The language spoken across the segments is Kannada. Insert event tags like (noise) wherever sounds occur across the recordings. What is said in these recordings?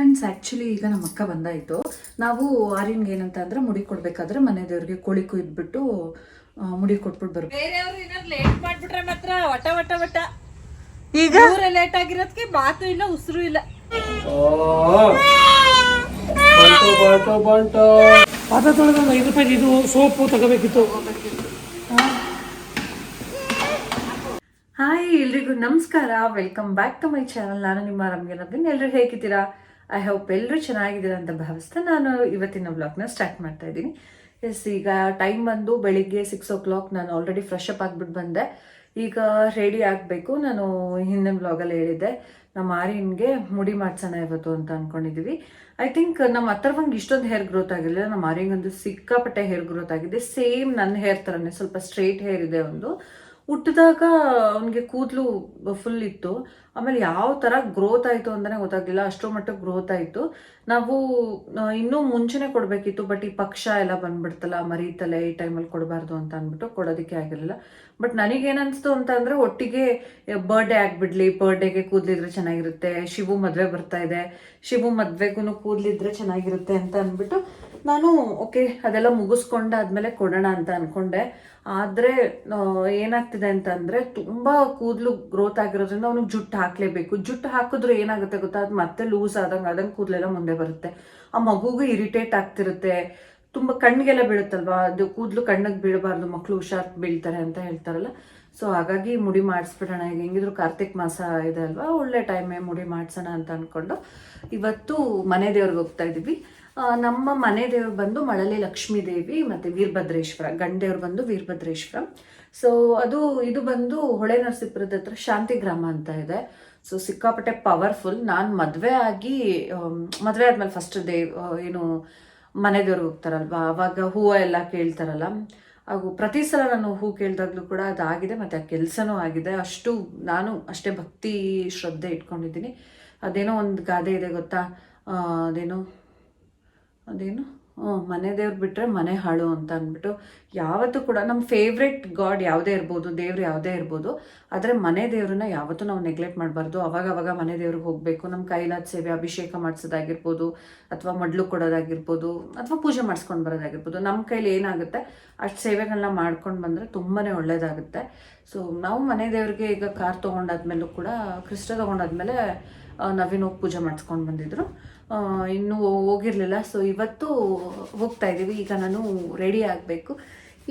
ಫ್ರೆಂಡ್ಸ್ ಆ್ಯಕ್ಚುಲಿ ಈಗ ನಮ್ಮ ಅಕ್ಕ ಬಂದಾಯಿತು. ನಾವು ಆರ್ಯನ್ಗೆ ಏನಂತ ಅಂದ್ರೆ ಮುಡಿ ಕೊಡ್ಬೇಕಾದ್ರೆ ಮನೆ ದೇವ್ರಿಗೆ ಕೋಳಿ ಕುಯ್ದ್ಬಿಟ್ಟು ಮುಡಿ ಕೊಟ್ಬಿಟ್ಟು ಬರ್ಬೇಕು ಬೇರೆಯವರು ಏನಾದ್ರು ಲೇಟ್ ಮಾಡ್ಬಿಟ್ರೆ ಮಾತ್ರ ವಟ ವಟ ವಟ. ಈಗ? ಲೇಟ್ ಆಗಿರೋದಕ್ಕೆ ಮಾತು ಇಲ್ಲ ಉಸಿರು ಇಲ್ಲ. ಬಂಟು ಬಂಟು ಬಂಟು ಪಾದ ತೊಳೆದ ಒಂದು ಐದು ರೂಪಾಯಿ ಇದು ಸೋಪು ತಗೋಬೇಕಿತ್ತು. ಹಾಯ್ ಎಲ್ರಿಗೂ ನಮಸ್ಕಾರ. Welcome back to my channel ನಾನು ನಿಮ್ಮ ರಮ್ಯ ನವೀನ್. ಎಲ್ಲರೂ ಹೇಗಿದ್ದೀರಾ? ಐ ಹೋಪ್ ಎಲ್ಲರೂ ಚೆನ್ನಾಗಿದ್ದೀರಾ ಅಂತ ಭಾವಿಸ್ತಾ ನಾನು ಇವತ್ತಿನ ಬ್ಲಾಗ್ನ ಸ್ಟಾರ್ಟ್ ಮಾಡ್ತಾ ಇದ್ದೀನಿ. ಎಸ್ ಈಗ ಟೈಮ್ ಬಂದು ಬೆಳಿಗ್ಗೆ ಸಿಕ್ಸ್ ಓ ಕ್ಲಾಕ್ ನಾನು ಆಲ್ರೆಡಿ ಫ್ರೆಶ್ ಅಪ್ ಆಗಿಬಿಟ್ಟು ಬಂದೆ. ಈಗ ರೆಡಿ ಆಗಬೇಕು. ನಾನು ಹಿಂದಿನ ಬ್ಲಾಗಲ್ಲಿ ಹೇಳಿದ್ದೆ, ನಮ್ಮ ಆರ್ಯನ್ಗೆ ಮುಡಿ ಮಾಡ್ಸೋಣ ಇವತ್ತು ಅಂತ ಅಂದ್ಕೊಂಡಿದ್ದೀವಿ ಐ ಥಿಂಕ್ ನಮ್ಮ ಹತ್ರವಂಗೆ ಇಷ್ಟೊಂದು ಹೇರ್ ಗ್ರೋತ್ ಆಗಿರಲಿಲ್ಲ. ನಮ್ಮ ಆರ್ಯಂಗೊಂದು ಸಿಕ್ಕಾಪಟ್ಟೆ ಹೇರ್ ಗ್ರೋತ್ ಆಗಿದೆ. ಸೇಮ್ ನನ್ನ ಹೇರ್ ಥರನೇ ಸ್ವಲ್ಪ ಸ್ಟ್ರೈಟ್ ಹೇರ್ ಇದೆ ಒಂದು. ಹುಟ್ಟಿದಾಗ ಅವನಿಗೆ ಕೂದಲು ಫುಲ್ ಇತ್ತು. ಆಮೇಲೆ ಯಾವ ಥರ ಗ್ರೋತ್ ಆಯಿತು ಅಂತಲೇ ಗೊತ್ತಾಗಲಿಲ್ಲ. ಅಷ್ಟರ ಮಟ್ಟಕ್ಕೆ ಗ್ರೋತ್ ಆಯಿತು. ನಾವು ಇನ್ನೂ ಮುಂಚೆನೇ ಕೊಡಬೇಕಿತ್ತು ಬಟ್ ಈ ಪಕ್ಷ ಎಲ್ಲ ಬಂದ್ಬಿಡ್ತಲ್ಲ, ಮರೀತಲೆ ಈ ಟೈಮಲ್ಲಿ ಕೊಡಬಾರ್ದು ಅಂತ ಅಂದ್ಬಿಟ್ಟು ಕೊಡೋದಕ್ಕೆ ಆಗಿರಲಿಲ್ಲ. ಬಟ್ ನನಗೇನನ್ಸ್ತು ಅಂತ ಅಂದರೆ ಒಟ್ಟಿಗೆ ಬರ್ಡೇ ಆಗಿಬಿಡ್ಲಿ ಬರ್ಡೇಗೆ ಕೂದಲಿದ್ರೆ ಚೆನ್ನಾಗಿರುತ್ತೆ, ಶಿವು ಮದುವೆ ಬರ್ತಾ ಇದೆ, ಶಿವು ಮದುವೆಗೂ ಕೂದಲಿದ್ರೆ ಚೆನ್ನಾಗಿರುತ್ತೆ ಅಂತ ಅಂದ್ಬಿಟ್ಟು ನಾನು ಓಕೆ ಅದೆಲ್ಲ ಮುಗಿಸ್ಕೊಂಡಾದ್ಮೇಲೆ ಕೊಡೋಣ ಅಂತ ಅನ್ಕೊಂಡೆ. ಆದರೆ ಏನಾಗ್ತಿದೆ ಅಂತಂದರೆ ತುಂಬ ಕೂದಲು ಗ್ರೋತ್ ಆಗಿರೋದ್ರಿಂದ ಅವನಿಗೆ ಜುಟ್ಟು ಹಾಕಲೇಬೇಕು. ಜುಟ್ಟು ಹಾಕಿದ್ರೆ ಏನಾಗುತ್ತೆ ಗೊತ್ತಾ? ಅದು ಮತ್ತೆ ಲೂಸ್ ಆದಂಗೆ ಆದಂಗೆ ಕೂದಲೆಲ್ಲ ಮುಂದೆ ಬರುತ್ತೆ. ಆ ಮಗುಗೂ ಇರಿಟೇಟ್ ಆಗ್ತಿರುತ್ತೆ. ತುಂಬ ಕಣ್ಣಿಗೆಲ್ಲ ಬೀಳುತ್ತಲ್ವಾ? ಅದು ಕೂದಲು ಕಣ್ಣಿಗೆ ಬೀಳಬಾರ್ದು ಮಕ್ಕಳು ಹುಷಾರ್ ಬೀಳ್ತಾರೆ ಅಂತ ಹೇಳ್ತಾರಲ್ಲ. ಸೊ ಹಾಗಾಗಿ ಮುಡಿ ಮಾಡಿಸ್ಬಿಡೋಣ. ಈಗ ಹೆಂಗಿದ್ರು ಕಾರ್ತಿಕ್ ಮಾಸ ಇದೆ ಅಲ್ವಾ? ಒಳ್ಳೆ ಟೈಮೇ ಮುಡಿ ಮಾಡಿಸೋಣ ಅಂತ ಅಂದ್ಕೊಂಡು ಇವತ್ತು ಮನೆ ದೇವ್ರಿಗೆ ಹೋಗ್ತಾ ಇದ್ದೀವಿ. ನಮ್ಮ ಮನೆ ದೇವ್ರು ಬಂದು ಮಳಲಿ ಲಕ್ಷ್ಮೀ ದೇವಿ ಮತ್ತು ವೀರಭದ್ರೇಶ್ವರ ಗಂಡೆಯವ್ರು ಬಂದು ವೀರಭದ್ರೇಶ್ವರ. ಸೊ ಅದು, ಇದು ಬಂದು ಹೊಳೆ ನರಸೀಪುರದ ಹತ್ರ ಶಾಂತಿ ಗ್ರಾಮ ಅಂತ ಇದೆ. ಸೊ ಸಿಕ್ಕಾಪಟ್ಟೆ ಪವರ್ಫುಲ್ ನಾನು ಮದುವೆ ಆಗಿ ಮದುವೆ ಆದಮೇಲೆ ಫಸ್ಟ್ ದೇವ್ ಏನು ಮನೆ ಹೋಗ್ತಾರಲ್ವ? ಅವಾಗ ಹೂವು ಎಲ್ಲ ಕೇಳ್ತಾರಲ್ಲ. ಹಾಗೂ ಪ್ರತಿ ಸಲ ನಾನು ಹೂ ಕೇಳಿದಾಗಲೂ ಕೂಡ ಅದಾಗಿದೆ, ಮತ್ತು ಆ ಕೆಲಸನೂ ಆಗಿದೆ. ಅಷ್ಟು ನಾನು ಅಷ್ಟೇ ಭಕ್ತಿ ಶ್ರದ್ಧೆ ಇಟ್ಕೊಂಡಿದ್ದೀನಿ. ಅದೇನೋ ಒಂದು ಗಾದೆ ಇದೆ ಗೊತ್ತಾ? ಅದೇನೋ, ಅದೇನು? ಮನೆ ದೇವ್ರು ಬಿಟ್ಟರೆ ಮನೆ ಹಾಳು ಅಂತ ಅಂದ್ಬಿಟ್ಟು ಯಾವತ್ತೂ ಕೂಡ ನಮ್ಮ ಫೇವ್ರೆಟ್ ಗಾಡ್ ಯಾವುದೇ ಇರ್ಬೋದು, ದೇವ್ರು ಯಾವುದೇ ಇರ್ಬೋದು, ಆದರೆ ಮನೆ ದೇವ್ರನ್ನ ಯಾವತ್ತೂ ನಾವು ನೆಗ್ಲೆಕ್ಟ್ ಮಾಡಬಾರ್ದು. ಅವಾಗ ಅವಾಗ ಮನೆ ದೇವ್ರಿಗೆ ಹೋಗಬೇಕು. ನಮ್ಮ ಕೈಲಾದ ಸೇವೆ ಅಭಿಷೇಕ ಮಾಡಿಸೋದಾಗಿರ್ಬೋದು, ಅಥವಾ ಮಡ್ಲು ಕೊಡೋದಾಗಿರ್ಬೋದು, ಅಥವಾ ಪೂಜೆ ಮಾಡಿಸ್ಕೊಂಡು ಬರೋದಾಗಿರ್ಬೋದು. ನಮ್ಮ ಕೈಲಿ ಏನಾಗುತ್ತೆ? ಅಷ್ಟು ಸೇವೆಗಳನ್ನ ಮಾಡ್ಕೊಂಡು ಬಂದರೆ ತುಂಬಾ ಒಳ್ಳೆಯದಾಗುತ್ತೆ ಸೊ ನಾವು ಮನೆ ದೇವ್ರಿಗೆ ಈಗ ಕಾರ್ ತೊಗೊಂಡಾದ್ಮೇಲೂ ಕೂಡ ಕ್ರಿಸ್ಟ ತೊಗೊಂಡಾದ್ಮೇಲೆ ನವೀನ ಹೋಗಿ ಪೂಜೆ ಮಾಡಿಸ್ಕೊಂಡು ಬಂದಿದ್ರು. ಇನ್ನೂ ಹೋಗಿರಲಿಲ್ಲ. ಸೊ ಇವತ್ತು ಹೋಗ್ತಾ ಇದ್ದೀವಿ. ಈಗ ನಾನು ರೆಡಿ ಆಗಬೇಕು.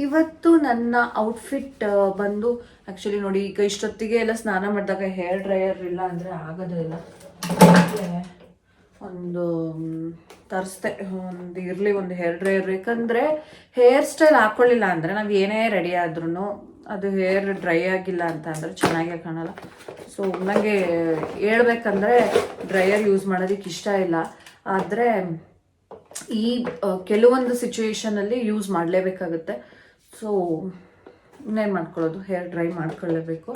ಇವತ್ತು ನನ್ನ ಔಟ್ಫಿಟ್ ಬಂದು ಆ್ಯಕ್ಚುಲಿ ನೋಡಿ, ಈಗ ಇಷ್ಟೊತ್ತಿಗೆ ಎಲ್ಲ ಸ್ನಾನ ಮಾಡಿದಾಗ ಹೇರ್ ಡ್ರೈಯರ್ ಇಲ್ಲ ಅಂದರೆ ಆಗೋದೇ ಇಲ್ಲ. ಒಂದು ತರಿಸ್ದೆ ಒಂದು ಇರಲಿ, ಒಂದು ಹೇರ್ ಡ್ರೈಯರ್ ಯಾಕಂದರೆ ಹೇರ್ ಸ್ಟೈಲ್ ಹಾಕ್ಕೊಳ್ಳಿಲ್ಲ ಅಂದರೆ ನಾವು ಏನೇ ರೆಡಿ ಆದ್ರೂ ಅದು ಹೇರ್ ಡ್ರೈ ಆಗಿಲ್ಲ ಅಂತ ಅಂದರೆ ಚೆನ್ನಾಗೇ ಕಾಣಲ್ಲ. ಸೊ ನನಗೆ ಹೇಳ್ಬೇಕಂದ್ರೆ ಡ್ರೈಯರ್ ಯೂಸ್ ಮಾಡೋದಕ್ಕೆ ಇಷ್ಟ ಇಲ್ಲ. ಆದರೆ ಈ ಕೆಲವೊಂದು ಸಿಚುವೇಶನಲ್ಲಿ ಯೂಸ್ ಮಾಡಲೇಬೇಕಾಗುತ್ತೆ. ಸೊ ಇನ್ನೇನು ಮಾಡ್ಕೊಳ್ಳೋದು? ಹೇರ್ ಡ್ರೈ ಮಾಡ್ಕೊಳ್ಳೇಬೇಕು.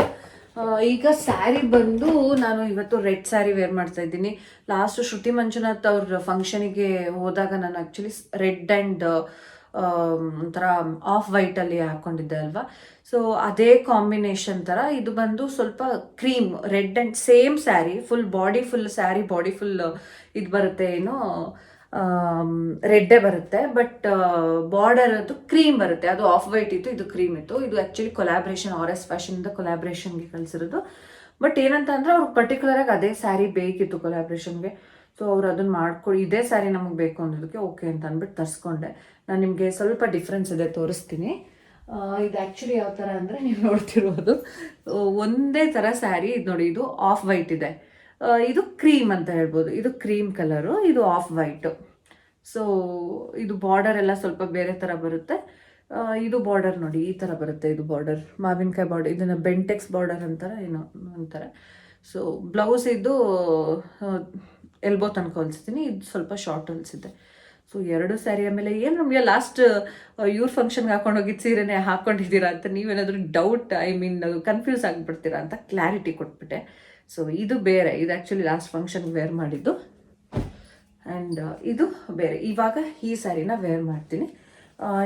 ಈಗ ಸ್ಯಾರಿ ಬಂದು ನಾನು ಇವತ್ತು ರೆಡ್ ಸ್ಯಾರಿ ವೇರ್ ಮಾಡ್ತಾ ಇದ್ದೀನಿ. ಲಾಸ್ಟ್ ಶ್ರುತಿ ಮಂಜುನಾಥ್ ಅವ್ರ ಫಂಕ್ಷನಿಗೆ ಹೋದಾಗ ನಾನು ಆ್ಯಕ್ಚುಲಿ ರೆಡ್ ಆ್ಯಂಡ್ ಒಂಥರ ಆಫ್ ವೈಟಲ್ಲಿ ಹಾಕ್ಕೊಂಡಿದ್ದೆ ಅಲ್ವಾ? ಸೊ ಅದೇ ಕಾಂಬಿನೇಷನ್ ಥರ ಇದು ಬಂದು ಸ್ವಲ್ಪ cream red and same sari full body full sari body full ಇದು ಬರುತ್ತೆ ಏನು ರೆಡ್ಡೇ ಬರುತ್ತೆ. ಬಟ್ ಬಾರ್ಡರ್ ಅದು ಕ್ರೀಮ್ ಬರುತ್ತೆ. ಅದು ಆಫ್ ವೈಟ್ ಇತ್ತು, ಇದು ಕ್ರೀಮ್ ಇತ್ತು. ಇದು ಆ್ಯಕ್ಚುಲಿ ಕೊಲಾಬ್ರೇಷನ್ ಆರ್ ಎಸ್ ಫ್ಯಾಷನಿಂದ ಕೊಲಾಬ್ರೇಷನ್ಗೆ ಕಳಿಸಿರೋದು. ಬಟ್ ಏನಂತ ಅವ್ರಿಗೆ ಪರ್ಟಿಕ್ಯುಲರಾಗಿ ಅದೇ ಸ್ಯಾರಿ ಬೇಕಿತ್ತು ಕೊಲಾಬ್ರೇಷನ್ಗೆ ಸೊ ಅವ್ರು ಅದನ್ನ ಮಾಡ್ಕೊಡಿ ಇದೇ ಸ್ಯಾರಿ ನಮಗೆ ಬೇಕು ಅನ್ನೋದಕ್ಕೆ ಓಕೆ ಅಂತ ಅಂದ್ಬಿಟ್ಟು ತರಿಸ್ಕೊಂಡೆ. ನಾನು ನಿಮಗೆ ಸ್ವಲ್ಪ ಡಿಫ್ರೆನ್ಸ್ ಇದೆ, ತೋರಿಸ್ತೀನಿ. ಇದು ಆ್ಯಕ್ಚುಲಿ ಯಾವ ಥರ ಅಂದರೆ ನೀವು ನೋಡ್ತಿರ್ಬೋದು ಒಂದೇ ಥರ ಸ್ಯಾರಿ ಇದು ನೋಡಿ, ಇದು ಆಫ್ ವೈಟ್ ಇದೆ. ಇದು ಕ್ರೀಮ್ ಅಂತ ಹೇಳ್ಬೋದು. ಇದು ಕ್ರೀಮ್ ಕಲರು ಇದು ಆಫ್ ವೈಟು ಸೊ ಇದು ಬಾರ್ಡರ್ ಎಲ್ಲ ಸ್ವಲ್ಪ ಬೇರೆ ಥರ ಬರುತ್ತೆ. ಇದು ಬಾರ್ಡರ್ ನೋಡಿ, ಈ ಥರ ಬರುತ್ತೆ ಇದು ಬಾರ್ಡರ್ ಮಾವಿನಕಾಯಿ ಬಾರ್ಡರ್ ಇದನ್ನು ಬೆಂಟೆಕ್ಸ್ ಬಾರ್ಡರ್ ಅಂತಾರೆ, ಏನೋ ಅಂತಾರೆ. ಸೊ ಬ್ಲೌಸ್ ಇದು ಎಲ್ಬೋ ತನಕ ಹೊಲಿಸ್ತೀನಿ ಇದು ಸ್ವಲ್ಪ ಶಾರ್ಟ್ ಹೊಲಿಸಿದ್ದೆ. ಸೊ ಎರಡು ಸ್ಯಾರಿ ಆಮೇಲೆ ಏನು ನಮಗೆ ಲಾಸ್ಟ್ ಇವ್ರ ಫಂಕ್ಷನ್ಗೆ ಹಾಕೊಂಡು ಹೋಗಿದ್ದು ಸೀರೆನೇ ಹಾಕ್ಕೊಂಡಿದ್ದೀರಾ ಅಂತ ನೀವೇನಾದರೂ ಡೌಟ್ ಐ ಮೀನ್ ಕನ್ಫ್ಯೂಸ್ ಆಗಿಬಿಡ್ತೀರಾ ಅಂತ ಕ್ಲಾರಿಟಿ ಕೊಟ್ಬಿಟ್ಟೆ. ಸೊ ಇದು ಬೇರೆ, ಇದು ಆ್ಯಕ್ಚುಲಿ ಲಾಸ್ಟ್ ಫಂಕ್ಷನ್ಗೆ ವೇರ್ ಮಾಡಿದ್ದು. ಆ್ಯಂಡ್ ಇದು ಬೇರೆ. ಇವಾಗ ಈ ಸ್ಯಾರಿನ ವೇರ್ ಮಾಡ್ತೀನಿ.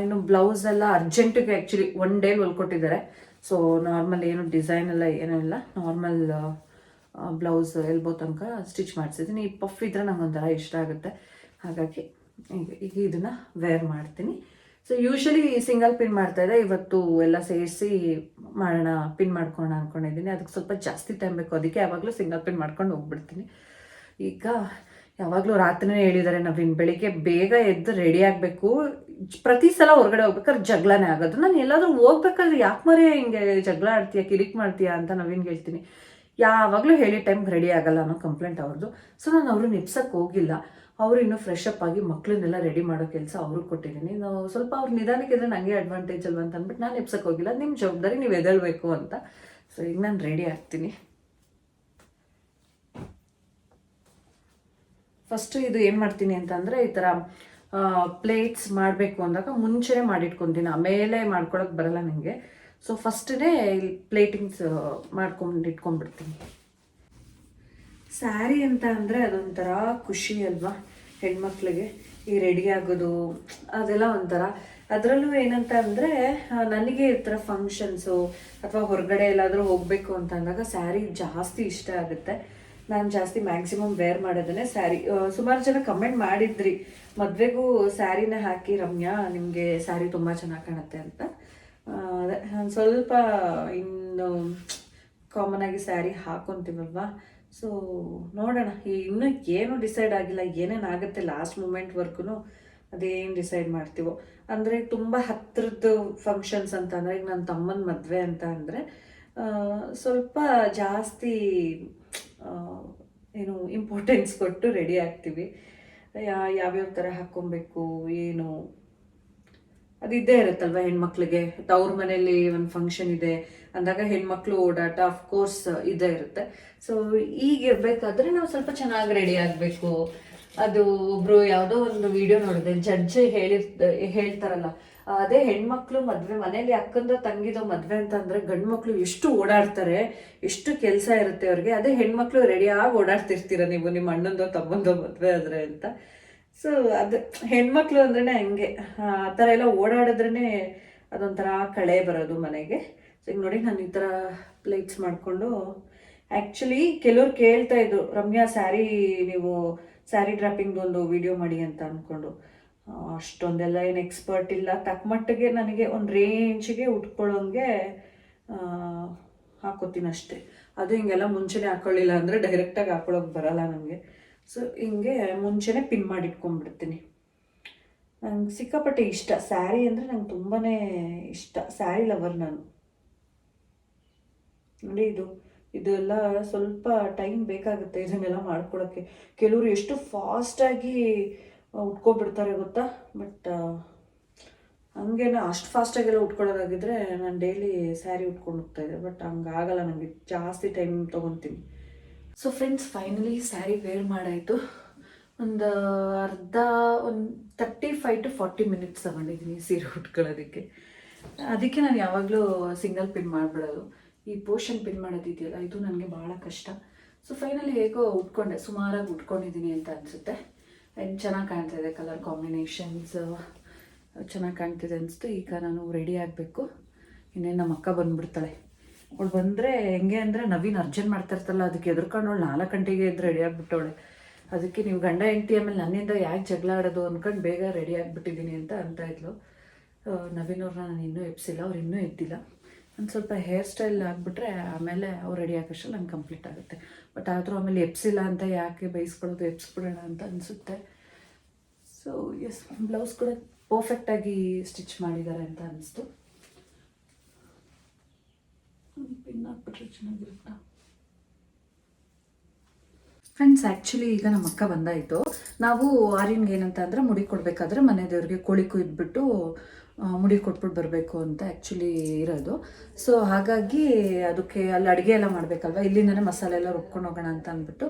ಇನ್ನು ಬ್ಲೌಸ್ ಎಲ್ಲ ಅರ್ಜೆಂಟಿಗೆ ಆ್ಯಕ್ಚುಲಿ ಒನ್ ಡೇಲಿ ಹೊಲ್ಕೊಟ್ಟಿದ್ದಾರೆ. ಸೊ ನಾರ್ಮಲ್ ಏನು ಡಿಸೈನ್ ಎಲ್ಲ ಏನೂ ಇಲ್ಲ. ನಾರ್ಮಲ್ ಬ್ಲೌಸ್ ಎಲ್ಬೋ ತನಕ ಸ್ಟಿಚ್ ಮಾಡಿಸಿದ್ದೀನಿ. ಈ ಪಫ್ ಇದ್ರೆ ಒಂಥರ ಇಷ್ಟ ಆಗುತ್ತೆ. ಹಾಗಾಗಿ ಈಗ ಈಗ ಇದನ್ನು ವೇರ್ ಮಾಡ್ತೀನಿ. ಸೊ ಯೂಶಲಿ ಸಿಂಗಲ್ ಪಿನ್ ಮಾಡ್ತಾ ಇದ್ದೆ ಇವತ್ತು ಎಲ್ಲ ಸೇರಿಸಿ ಮಾಡೋಣ ಪಿನ್ ಮಾಡ್ಕೊಳ್ಳೋಣ ಅಂದ್ಕೊಂಡಿದ್ದೀನಿ ಅದಕ್ಕೆ ಸ್ವಲ್ಪ ಜಾಸ್ತಿ ಟೈಮ್ ಬೇಕು. ಅದಕ್ಕೆ ಯಾವಾಗಲೂ ಸಿಂಗಲ್ ಪಿನ್ ಮಾಡ್ಕೊಂಡು ಹೋಗ್ಬಿಡ್ತೀನಿ. ಈಗ ಯಾವಾಗಲೂ ರಾತ್ರಿನೇ ಹೇಳಿದ್ದಾರೆ ನವೀನ್, ಬೆಳಿಗ್ಗೆ ಬೇಗ ಎದ್ದು ರೆಡಿ ಆಗಬೇಕು. ಪ್ರತಿ ಸಲ ಹೊರಗಡೆ ಹೋಗ್ಬೇಕಾದ್ರೆ ಜಗಳನೇ ಆಗೋದು. ನಾನು ಎಲ್ಲಾದರೂ ಹೋಗ್ಬೇಕಾದ್ರೆ ಯಾಕೆ ಮರೆಯ ಹಿಂಗೆ ಜಗಳ ಆಡ್ತೀಯ, ಕಿರಿಕ್ ಮಾಡ್ತೀಯಾ ಅಂತ ನವೀನ್ಗೆ ಹೇಳ್ತೀನಿ. ಯಾವಾಗಲೂ ಹೇಳಿ ಟೈಮ್ಗೆ ರೆಡಿ ಆಗಲ್ಲ ಅನ್ನೋ ಕಂಪ್ಲೇಂಟ್ ಅವ್ರದ್ದು ಸೊ ನಾನು ಅವ್ರನ್ನ ನಿಪ್ಸಕ್ಕೆ ಹೋಗಿಲ್ಲ. ಅವರು ಇನ್ನೂ ಫ್ರೆಶ್ ಅಪ್ ಆಗಿ ಮಕ್ಕಳನ್ನೆಲ್ಲ ರೆಡಿ ಮಾಡೋ ಕೆಲಸ ಅವ್ರಿಗೆ ಕೊಟ್ಟಿದ್ದೀನಿ ನಾವು ಸ್ವಲ್ಪ ಅವ್ರ ನಿಧಾನಕ್ಕೆ ಇದ್ರೆ ನನಗೆ ಅಡ್ವಾಂಟೇಜ್ ಅಲ್ವಾ ಅಂತ ಅಂದ್ಬಿಟ್ಟು ನಾನು ಎಪ್ಸಕ್ಕೆ ಹೋಗಿಲ್ಲ. ನಿಮ್ಮ ಜವಾಬ್ದಾರಿ ನೀವು ಎದಳಬೇಕು ಅಂತ. ಸೊ ಈಗ ನಾನು ರೆಡಿ ಆಗ್ತೀನಿ. ಫಸ್ಟು ಇದು ಏನು ಮಾಡ್ತೀನಿ ಅಂತಂದರೆ ಈ ಥರ ಪ್ಲೇಟ್ಸ್ ಮಾಡಬೇಕು ಅಂದಾಗ ಮುಂಚೆನೇ ಮಾಡಿಟ್ಕೊತೀನಿ. ಆಮೇಲೆ ಮಾಡ್ಕೊಳಕ್ಕೆ ಬರಲ್ಲ ನನಗೆ ಸೊ ಫಸ್ಟೇ ಪ್ಲೇಟಿಂಗ್ಸ್ ಮಾಡ್ಕೊಂಡು ಇಟ್ಕೊಂಡ್ಬಿಡ್ತೀನಿ. ಸ್ಯಾರಿ ಅಂತ ಅಂದರೆ ಅದೊಂಥರ ಖುಷಿ ಅಲ್ವಾ ಹೆಣ್ಮಕ್ಳಿಗೆ? ಈ ರೆಡಿ ಆಗೋದು, ಅದೆಲ್ಲ ಒಂಥರ. ಅದರಲ್ಲೂ ಏನಂತ ಅಂದರೆ ನನಗೆ ಈ ಥರ ಫಂಕ್ಷನ್ಸು ಅಥವಾ ಹೊರಗಡೆ ಎಲ್ಲಾದರೂ ಹೋಗಬೇಕು ಅಂತ ಅಂದಾಗ ಸ್ಯಾರಿ ಜಾಸ್ತಿ ಇಷ್ಟ ಆಗುತ್ತೆ. ನಾನು ಜಾಸ್ತಿ ಮ್ಯಾಕ್ಸಿಮಮ್ ವೇರ್ ಮಾಡೋದನ್ನೇ ಸ್ಯಾರಿ ಸುಮಾರು ಜನ ಕಮೆಂಟ್ ಮಾಡಿದ್ರಿ. ಮದುವೆಗೂ ಸ್ಯಾರಿನ ಹಾಕಿ ರಮ್ಯಾ, ನಿಮಗೆ ಸ್ಯಾರಿ ತುಂಬ ಚೆನ್ನಾಗಿ ಕಾಣುತ್ತೆ ಅಂತ. ಅದೇ, ನಾನು ಸ್ವಲ್ಪ ಇನ್ನು ಕಾಮನ್ ಆಗಿ ಸ್ಯಾರಿ ಹಾಕೊತೀವಲ್ವಾ? ಸೊ ನೋಡೋಣ. ಇನ್ನೂ ಏನು ಡಿಸೈಡ್ ಆಗಿಲ್ಲ, ಏನೇನು ಆಗುತ್ತೆ ಲಾಸ್ಟ್ ಮೂಮೆಂಟ್ವರೆಗೂ ಅದೇನು ಡಿಸೈಡ್ ಮಾಡ್ತೀವೋ. ಅಂದರೆ ತುಂಬ ಹತ್ತಿರದ್ದು ಫಂಕ್ಷನ್ಸ್ ಅಂತ ಅಂದರೆ, ಈಗ ನನ್ನ ತಮ್ಮನ ಮದುವೆ ಅಂತ ಅಂದರೆ ಸ್ವಲ್ಪ ಜಾಸ್ತಿ ಏನು ಇಂಪಾರ್ಟೆನ್ಸ್ ಕೊಟ್ಟು ರೆಡಿ ಆಗ್ತೀವಿ. ಯಾವ್ಯಾವ ಥರ ಹಾಕ್ಕೊಬೇಕು, ಏನು ಅದು ಇದ್ದೇ ಇರುತ್ತಲ್ವ ಹೆಣ್ಮಕ್ಳಿಗೆ? ತವ್ರ ಮನೇಲಿ ಒಂದು ಫಂಕ್ಷನ್ ಇದೆ, ಅಂದಾಗ ಹೆಣ್ಮಕ್ಳು ಓಡಾಟ ಕೋರ್ಸ್ ಇದೇ ಇರುತ್ತೆ. ಸೊ ಈಗ ಇರಬೇಕಾದ್ರೆ ನಾವು ಸ್ವಲ್ಪ ಚೆನ್ನಾಗಿ ರೆಡಿ ಆಗಬೇಕು. ಅದು ಒಬ್ರು ಯಾವುದೋ ಒಂದು ವಿಡಿಯೋ ನೋಡಿದೆ ಜಡ್ಜ್ ಹೇಳಿರ್ ಹೇಳ್ತಾರಲ್ಲ, ಅದೇ ಹೆಣ್ಮಕ್ಳು ಮದ್ವೆ ಮನೇಲಿ ಅಕ್ಕಂದ ತಂಗಿದೋ ಮದ್ವೆ ಅಂತ ಅಂದ್ರೆ ಗಂಡು ಮಕ್ಳು ಎಷ್ಟು ಓಡಾಡ್ತಾರೆ, ಎಷ್ಟು ಕೆಲಸ ಇರುತ್ತೆ ಅವ್ರಿಗೆ, ಅದೇ ಹೆಣ್ಮಕ್ಳು ರೆಡಿಯಾಗಿ ಓಡಾಡ್ತಿರ್ತೀರ ನೀವು, ನಿಮ್ಮ ಅಣ್ಣಂದೋ, ತಮ್ಮಂದೋ ಮದ್ವೆ ಆದ್ರೆ ಅಂತ. ಸೊ ಅದು ಹೆಣ್ಮಕ್ಳು ಅಂದ್ರೆ ಹಂಗೆ. ಆ ಥರ ಎಲ್ಲ ಓಡಾಡಿದ್ರೇ ಅದೊಂಥರ ಕಳೆ ಬರೋದು ಮನೆಗೆ. ಸೊ ಈಗ ನೋಡಿ ನಾನು ಈ ಥರ ಪ್ಲೇಟ್ಸ್ ಮಾಡಿಕೊಂಡು ಆ್ಯಕ್ಚುಲಿ ಕೆಲವ್ರು ಕೇಳ್ತಾ ಇದ್ರು, ರಮ್ಯಾ, ಸ್ಯಾರಿ ನೀವು ಸ್ಯಾರಿ ಡ್ರಾಪಿಂಗ್ದು ಒಂದು ವಿಡಿಯೋ ಮಾಡಿ ಅಂತ ಅಂದ್ಕೊಂಡು ಅಷ್ಟೊಂದೆಲ್ಲ ಏನು ಎಕ್ಸ್ಪರ್ಟ್ ಇಲ್ಲ. ತಕ್ಕ ಮಟ್ಟಿಗೆ ನನಗೆ ಒಂದು ರೇಂಜಿಗೆ ಉಟ್ಕೊಳ್ಳೋಂಗೆ ಹಾಕೋತೀನಿ ಅಷ್ಟೇ ಅದು ಹಿಂಗೆಲ್ಲ ಮುಂಚೆನೇ ಹಾಕೊಳ್ಳಿಲ್ಲ ಅಂದರೆ ಡೈರೆಕ್ಟಾಗಿ ಹಾಕೊಳ್ಳೋಕೆ ಬರಲ್ಲ ನನಗೆ. ಸೊ ಹಿಂಗೆ ಮುಂಚೆನೇ ಪಿನ್ ಮಾಡಿ ಇಟ್ಕೊಂಡ್ಬಿಡ್ತೀನಿ ನಂಗೆ ಸಿಕ್ಕಾಪಟ್ಟೆ ಇಷ್ಟ. ಸ್ಯಾರಿ ಅಂದರೆ ನಂಗೆ ತುಂಬಾ ಇಷ್ಟ. ಸ್ಯಾರಿ ಲವರ್ ನಾನು. ನೋಡಿ ಇದು. ಇದೆಲ್ಲ ಸ್ವಲ್ಪ ಟೈಮ್ ಬೇಕಾಗುತ್ತೆ ಇದನ್ನೆಲ್ಲ ಮಾಡ್ಕೊಳಕ್ಕೆ. ಕೆಲವರು ಎಷ್ಟು ಫಾಸ್ಟಾಗಿ ಉಟ್ಕೊಬಿಡ್ತಾರೆ ಗೊತ್ತಾ? ಬಟ್ ಹಂಗೇನ ಅಷ್ಟು ಫಾಸ್ಟಾಗೆಲ್ಲ ಉಟ್ಕೊಳ್ಳೋದಾಗಿದ್ರೆ ನಾನು ಡೈಲಿ ಸ್ಯಾರಿ ಉಟ್ಕೊಂಡು ಹೋಗ್ತಾಯಿದ್ದೆ ಬಟ್ ಹಂಗಾಗಲ್ಲ ನನಗೆ ಜಾಸ್ತಿ time ತೊಗೊತೀನಿ. So friends finally sari wear ಮಾಡಾಯಿತು ಒಂದು ಅರ್ಧ, ಒಂದು thirty five to forty minutes ತಗೊಂಡಿದ್ದೀನಿ ಸೀರೆ ಉಟ್ಕೊಳ್ಳೋದಕ್ಕೆ. ಅದಕ್ಕೆ ನಾನು ಯಾವಾಗಲೂ ಸಿಂಗಲ್ ಪಿನ್ ಮಾಡಿಬಿಡೋದು. ಈ ಪೋರ್ಷನ್ ಪಿನ್ ಮಾಡೋದಿದೆಯಲ್ಲ, ಇದು ನನಗೆ ಭಾಳ ಕಷ್ಟ. ಸೊ ಫೈನಲಿ ಹೇಗೋ ಉಟ್ಕೊಂಡೆ, ಸುಮಾರಾಗಿ ಉಟ್ಕೊಂಡಿದ್ದೀನಿ ಅಂತ ಅನಿಸುತ್ತೆ. ಆ್ಯಂಡ್ ಚೆನ್ನಾಗಿ ಕಾಣ್ತಾ ಇದೆ ಕಲರ್ ಕಾಂಬಿನೇಷನ್ಸ್ ಚೆನ್ನಾಗಿ ಕಾಣ್ತಿದೆ ಅನಿಸ್ತು ಈಗ ನಾನು ರೆಡಿ ಆಗಬೇಕು. ಇನ್ನೇನು ನಮ್ಮ ಅಕ್ಕ ಬಂದ್ಬಿಡ್ತಾಳೆ. ಅವಳು ಬಂದರೆ ಹೆಂಗೆ ಅಂದರೆ ನವೀನ್ ಅರ್ಜೆಂಟ್ ಮಾಡ್ತಾ ಇರ್ತಲ್ಲ ಅದಕ್ಕೆ ಎದುರ್ಕೊಂಡು ಅವಳು ನಾಲ್ಕು ಗಂಟೆಗೆ ಎದ್ದು ರೆಡಿ ಆಗಿಬಿಟ್ಟವಳೆ. ಅದಕ್ಕೆ ನೀವು ಗಂಡ ಹೆಂಡತಿ ಆಮೇಲೆ ನನ್ನಿಂದ ಯಾಕೆ ಜಗಳ ಆಡೋದು ಅಂದ್ಕೊಂಡು ಬೇಗ ರೆಡಿ ಆಗಿಬಿಟ್ಟಿದ್ದೀನಿ ಅಂತ ಅಂತ ಇದ್ಲು. ನವೀನ್ ಅವ್ರನ್ನ ನಾನು ಇನ್ನೂ ಎಬ್ಸಿಲ್ಲ, ಅವ್ರು ಇನ್ನೂ ಎದ್ದಿಲ್ಲ. ಒಂದು ಸ್ವಲ್ಪ ಹೇರ್ ಸ್ಟೈಲ್ ಆಗಿಬಿಟ್ರೆ ಆಮೇಲೆ ಅವ್ರು ರೆಡಿ ಆಗೋಷ್ಟು ನಂಗೆ ಕಂಪ್ಲೀಟ್ ಆಗುತ್ತೆ. ಬಟ್ ಆದರೂ ಆಮೇಲೆ ಎಪ್ಸಿಲ್ಲ ಅಂತ ಯಾಕೆ ಬೈಸ್ಕೊಳ್ಳೋದು ಎಪ್ಸ್ಬಿಡೋಣ ಅಂತ ಅನಿಸುತ್ತೆ. ಸೊ ಎಸ್ ಬ್ಲೌಸ್ ಕೂಡ ಪರ್ಫೆಕ್ಟಾಗಿ ಸ್ಟಿಚ್ ಮಾಡಿದ್ದಾರೆ ಅಂತ ಅನಿಸ್ತು. ಚೆನ್ನಾಗಿರುತ್ತಾ ಫ್ರೆಂಡ್ಸ್ ಆ್ಯಕ್ಚುಲಿ ಈಗ ನಮ್ಮ ಅಕ್ಕ ಬಂದಾಯಿತು. ನಾವು ಆರ್ಯನ್ಗೆ ಏನಂತ ಅಂದರೆ ಮುಡಿ ಕೊಡಬೇಕಾದ್ರೆ ಮನೆ ದೇವ್ರಿಗೆ ಕೋಳಿ ಕುಯ್ದುಬಿಟ್ಟು ಮುಡಿ ಕೊಟ್ಬಿಟ್ಟು ಬರಬೇಕು ಅಂತ ಆ್ಯಕ್ಚುಲಿ ಇರೋದು. ಸೊ ಹಾಗಾಗಿ ಅದಕ್ಕೆ ಅಲ್ಲಿ ಅಡುಗೆ ಎಲ್ಲ ಮಾಡಬೇಕಲ್ವ? ಇಲ್ಲಿಂದನೇ ಮಸಾಲೆ ಎಲ್ಲ ರುಬ್ಕೊಂಡು ಹೋಗೋಣ ಅಂತ ಅಂದ್ಬಿಟ್ಟು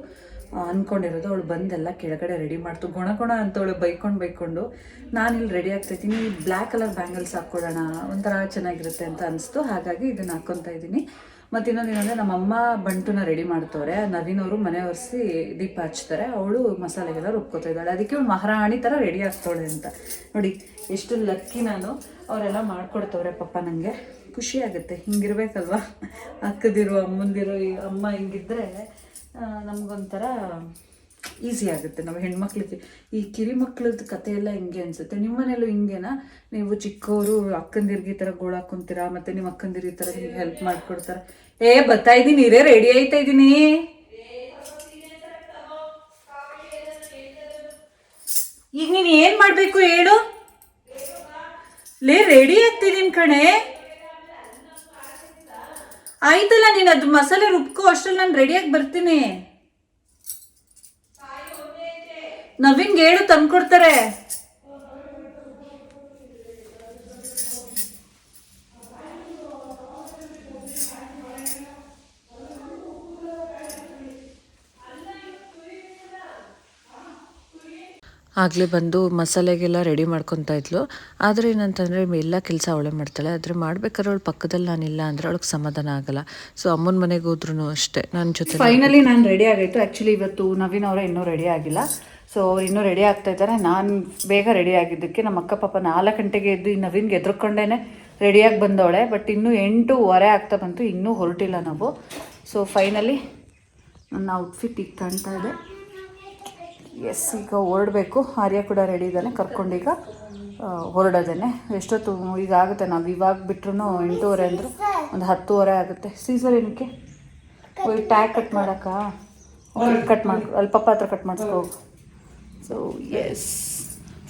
ಅನ್ಕೊಂಡಿರೋದು, ಅವಳು ಬಂದೆಲ್ಲ ಕೆಳಗಡೆ ರೆಡಿ ಮಾಡ್ತು. ಗುಣ ಗುಣ ಅಂತ ಅವಳು ಬೈಕೊಂಡು ಬೈಕೊಂಡು, ನಾನು ಇಲ್ಲಿ ರೆಡಿ ಆಗ್ತಾಯಿದ್ದೀನಿ ಬ್ಲ್ಯಾಕ್ ಕಲರ್ ಬ್ಯಾಂಗಲ್ಸ್ ಹಾಕ್ಕೊಡೋಣ, ಒಂಥರ ಚೆನ್ನಾಗಿರುತ್ತೆ ಅಂತ ಅನಿಸ್ತು. ಹಾಗಾಗಿ ಇದನ್ನು ಹಾಕ್ಕೊತಾ ಇದ್ದೀನಿ. ಮತ್ತು ಇನ್ನೊಂದು ಏನಂದರೆ, ನಮ್ಮಮ್ಮ ಬಂಟುನ ರೆಡಿ ಮಾಡ್ತವ್ರೆ. ನವೀನ್ ಅವರು ಮನೆ ಒರೆಸಿ ದೀಪ ಹಚ್ತಾರೆ. ಅವಳು ಮಸಾಲೆಗೆಲ್ಲ ರುಬ್ಕೋತಾ ಇದ್ದಾಳೆ. ಅದಕ್ಕೆ ಅವಳು ಮಹಾರಾಣಿ ಥರ ರೆಡಿ ಆಗ್ತಾಳೆ ಅಂತ. ನೋಡಿ, ಎಷ್ಟು ಲಕ್ಕಿ ನಾನು. ಅವರೆಲ್ಲ ಮಾಡ್ಕೊಡ್ತವ್ರೆ ಪಪ್ಪ ನನಗೆ ಖುಷಿ ಆಗುತ್ತೆ. ಹಿಂಗಿರ್ಬೇಕಲ್ವಾ? ಅಕ್ಕದಿರು, ಅಮ್ಮಂದಿರು ಅಮ್ಮ ಹಿಂಗಿದ್ರೆ ನಮಗೊಂಥರ ಈಸಿ ಆಗುತ್ತೆ ನಾವು ಹೆಣ್ಮಕ್ಳಿಗೆ. ಈ ಕಿರಿ ಮಕ್ಳದ್ದು ಕತೆ ಎಲ್ಲ ಹಿಂಗೆ ಅನ್ಸುತ್ತೆ? ನಿಮ್ಮನೇಲೂ ಹಿಂಗೇನಾ? ನೀವು ಚಿಕ್ಕವರು ಅಕ್ಕಂದಿರ್ಗಿ ಈ ಥರ ಗೋಳ ಹಾಕೊಂತೀರಾ ಮತ್ತೆ ನಿಮ್ಮ ಅಕ್ಕಂದಿರ್ಗಿ ಈ ಥರ ನಿಮ್ಗೆ ಹೆಲ್ಪ್ ಮಾಡ್ಕೊಡ್ತಾರ? ಏ, ಬರ್ತಾ ಇದ್ದೀನಿ, ಇರೇ ರೆಡಿ ಆಯ್ತಾ ಇದ್ದೀನಿ? ಈಗ ನೀನು ಏನು ಮಾಡಬೇಕು ಹೇಳು? ಲೇ ರೆಡಿ ಆಗ್ತಿದ್ದೀನಿ ಕಣೆ. ಆಯ್ತಲ್ಲ ನೀನು ಅದು ಮಸಾಲೆ ರುಬ್ಕೋ ಅಷ್ಟ್ರಲ್ಲಿ ನಾನು ರೆಡಿಯಾಗಿ ಬರ್ತೀನಿ. ನವೀನ್ಗೆ ಹೇಳು ತಂದ್ಕೊಡ್ತಾರೆ. ಆಗಲೇ ಬಂದು ಮಸಾಲೆಗೆಲ್ಲ ರೆಡಿ ಮಾಡ್ಕೊತಾ ಇದ್ಲು. ಆದರೆ ಏನಂತಂದರೆ ಎಲ್ಲ ಕೆಲಸ ಅವಳೇ ಮಾಡ್ತಾಳೆ. ಆದರೆ ಮಾಡ್ಬೇಕಾದ್ರೆ ಅವಳು ಪಕ್ಕದಲ್ಲಿ ನಾನಿಲ್ಲ ಅಂದರೆ ಅವಳಿಗೆ ಸಮಾಧಾನ ಆಗಲ್ಲ. ಸೊ ಅಮ್ಮನ ಮನೆಗೆ ಹೋದ್ರೂ ಅಷ್ಟೇ. ನನ್ನ ಜೊತೆ ಫೈನಲಿ ನಾನು ರೆಡಿ ಆಗೈತು ಆ್ಯಕ್ಚುಲಿ ಇವತ್ತು ನವೀನ್ ಅವರ ಇನ್ನೂ ರೆಡಿ ಆಗಿಲ್ಲ. ಸೊ ಅವ್ರು ಇನ್ನೂ ರೆಡಿ ಆಗ್ತಾ ಇದ್ದಾರೆ. ನಾನು ಬೇಗ ರೆಡಿ ಆಗಿದ್ದಕ್ಕೆ ನಮ್ಮ ಅಕ್ಕ ಪಾಪ ನಾಲ್ಕು ಗಂಟೆಗೆ ಎದ್ದು ಈ ನವೀನ್ಗೆ ಎದ್ರುಕೊಂಡೇನೆ ರೆಡಿಯಾಗಿ ಬಂದವಳೆ. ಬಟ್ ಇನ್ನೂ ಎಂಟೂವರೆ ಆಗ್ತಾ ಬಂತು. ಇನ್ನೂ ಹೊರಟಿಲ್ಲ ನಾವು. ಸೊ ಫೈನಲಿ ನನ್ನ ಔಟ್ಫಿಟ್ ಈಗ ಕಾಣ್ತಾ ಇದೆ. ಎಸ್ ಈಗ ಹೊರಡಬೇಕು. ಆರ್ಯ ಕೂಡ ರೆಡಿ ಇದ್ದಾನೆ ಕರ್ಕೊಂಡೀಗ ಹೊರಡೋದೇನೆ ಎಷ್ಟೊತ್ತು ಈಗ ಆಗುತ್ತೆ ನಾವು ಇವಾಗ ಬಿಟ್ರೂ ಎಂಟೂವರೆ ಅಂದರು ಒಂದು ಹತ್ತುವರೆ ಆಗುತ್ತೆ. ಸೀಸರ್ ಏನಕ್ಕೆ? ಹೋಗಿ ಟ್ಯಾಗ್ ಕಟ್ ಮಾಡೋಕ್ಕಾ? ಕಟ್ ಮಾಡಿ ಅಲ್ಲಿ ಪಪ್ಪ ಹತ್ರ ಕಟ್ ಮಾಡಿಸ್ಕೋ ಸೊ ಎಸ್